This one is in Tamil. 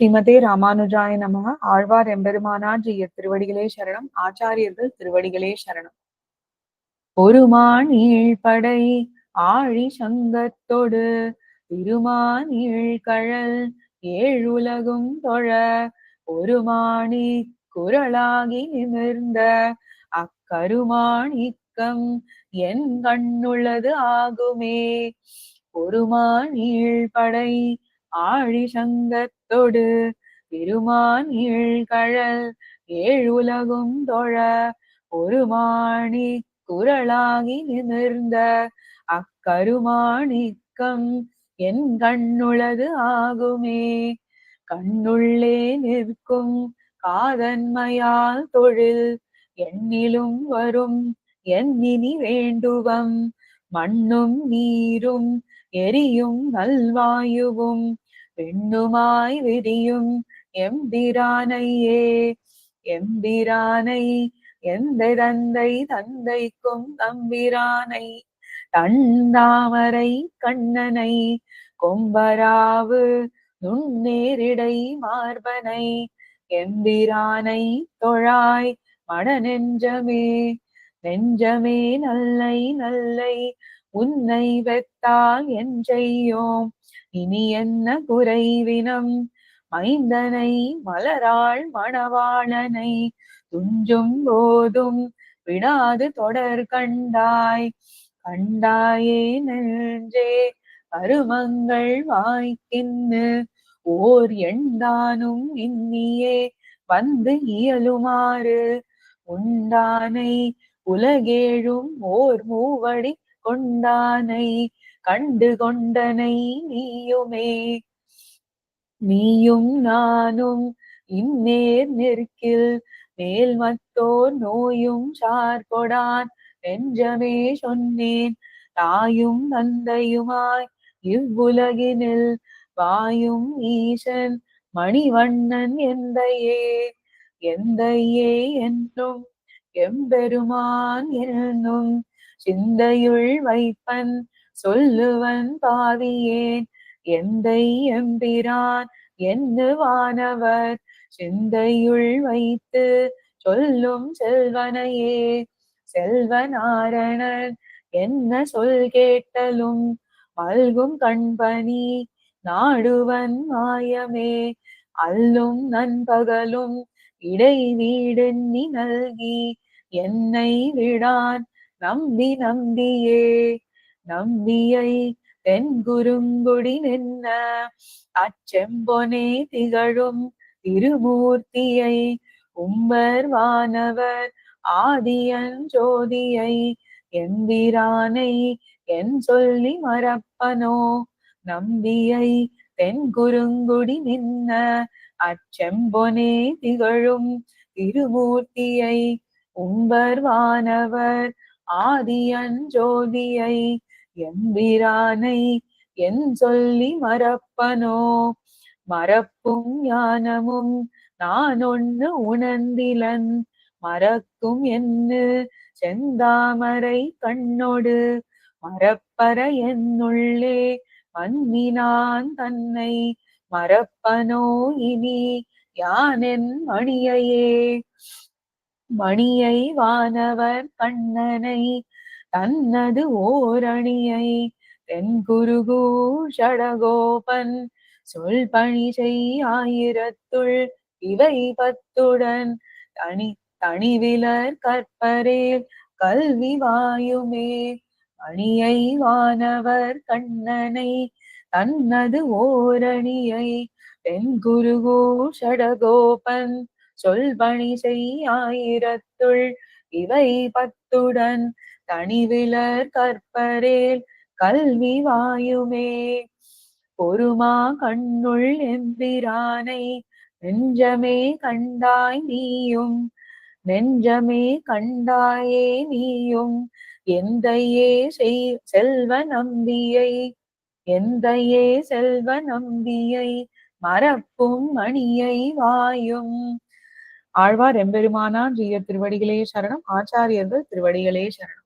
ஸ்ரீமதே ராமானுஜாய நமக. ஆழ்வார் எம்பெருமானார் ஜெய திருவடிகளே சரணம். ஆச்சாரியர்கள் திருவடிகளே சரணம். ஒருமானீழ் படை ஆழி சங்கத்தொடு திருமானீழ் கழல் ஏழுலகும் தொழ ஒரு மாணி குரலாகி நிமிர்ந்த அக்கருமாணிக்கம் என் கண்ணுள்ளது ஆகுமே. ஒருமானீழ் படை ஆழி சங்கத்தொடு திருமானீழ் கழல் ஏழு உலகும் தொழ ஒரு மாணி குரலாகி நிமிர்ந்த அக்கருமாணிக்கம் என் கண்ணுளது ஆகுமே. கண்ணுள்ளே நிற்கும் காதன்மையால் தொழில் எண்ணிலும் வரும் எண்ணினி வேண்டுவம். மண்ணும் நீரும் எரியும் நல்வாயுவும் பெண்ணுமாய் விரியும் எம்பிரானையே எம்பிரானை எந்த தந்தை தந்தைக்கும் தம்பிரானை தண்டாமரை கண்ணனை கொம்பராவு நுண்ணேரிடை மார்பனை எம்பிரானை தொழாய் மட நெஞ்சமே நெஞ்சமே நல்லை நல்லை உன்னை வெத்தால் என் செய்யோம் இனி என்ன குறைவினம்? மைந்தனை மலராள் மணவாளனை துஞ்சும் போதும் விடாது தொடர் கண்டாய். கண்டாயே நெஞ்சே அருமங்கள் வாய்க்கின்னு ஓர் எண்தானும் இன்னியே வந்து இயலுமாறு. உண்டானை உலகேழும் ஓர் மூவடி கொண்டானை கண்டு கொண்டனை நீயுமே. நீயும் நானும் இந்நேர் நெருக்கில் மேல் மத்தோர் நோயும் சார்கொடான் என்றமே சொன்னேன். தாயும் தந்தையுமாய் இவ்வுலகினில் வாயும் ஈசன் மணிவண்ணன் எந்தையே. எந்தையே என்றும் எம்பெருமான் என்னும் சிந்தையுள் வைப்பன் சொல்லுவன் பாவியேன் எந்தை எம்பிரான்? எண்ணுவானவர் சிந்தையுள் வைத்து சொல்லும் செல்வனையே. செல்வநாரணன் என்ன சொல் கேட்டலும்? மல்கும் கண்பனி நாடுவன் மாயமே. அல்லும் நண்பகலும் இடை வீடு நல்கி என்னை விடான் நம்பி நம்பியே. நம்பியை தென் குறுங்குடி நின்ன அச்செம்பொனே திகழும் திருமூர்த்தியை உம்பர் வானவர் ஆதியன் ஜோதியை எம்பிரானை என் சொல்லி மறப்பனோ நம்பியை தென் குறுங்குடி நின்ன அச்செம்பொனே திகழும் திருமூர்த்தியை உம்பர் வானவர் ஆதியன் ஜோதியை எம்பிரானை என் சொல்லி மறப்பனோ? மறப்பும் ஞானமும் நான் ஒன்னு உணர்ந்திலன். மறக்கும் என்று செந்தாமரை கண்ணொடு. மறப்பற என்னுள்ளே மன்னினான் தன்னை. மறப்பனோ இனி யானென் மணியையே? மணியை வானவர் கண்ணனை தன்னது ஓரணியை தென்குருகு ஷடகோபன் சொல் பணி செய் ஆயிரத்துள் இவை பத்துடன் தனி தனிவிலர் கற்பரேல் கல்வி வாயுமே. மணியை வானவர் கண்ணனை தன்னது ஓரணியை தென்குருகு ஷடகோபன் சொல்பணி செய்யாயிரத்துள் இவை பத்துடன் தனிவிலர் கற்பரேல் கல்வி வாயுமே. பொறுமா கண்ணுள் எம்பிரானை நெஞ்சமே கண்டாய் நீயும் நெஞ்சமே கண்டாயே நீயும் எந்தையே செய் செல்வ நம்பியை எந்தையே செல்வ நம்பியை மறப்பும் மணியை வாயும். ஆழ்வார் எம்பெருமானான் ஜீய திருவடிகளே சரணம் ஆச்சாரியர்கள் திருவடிகளே சரணம்.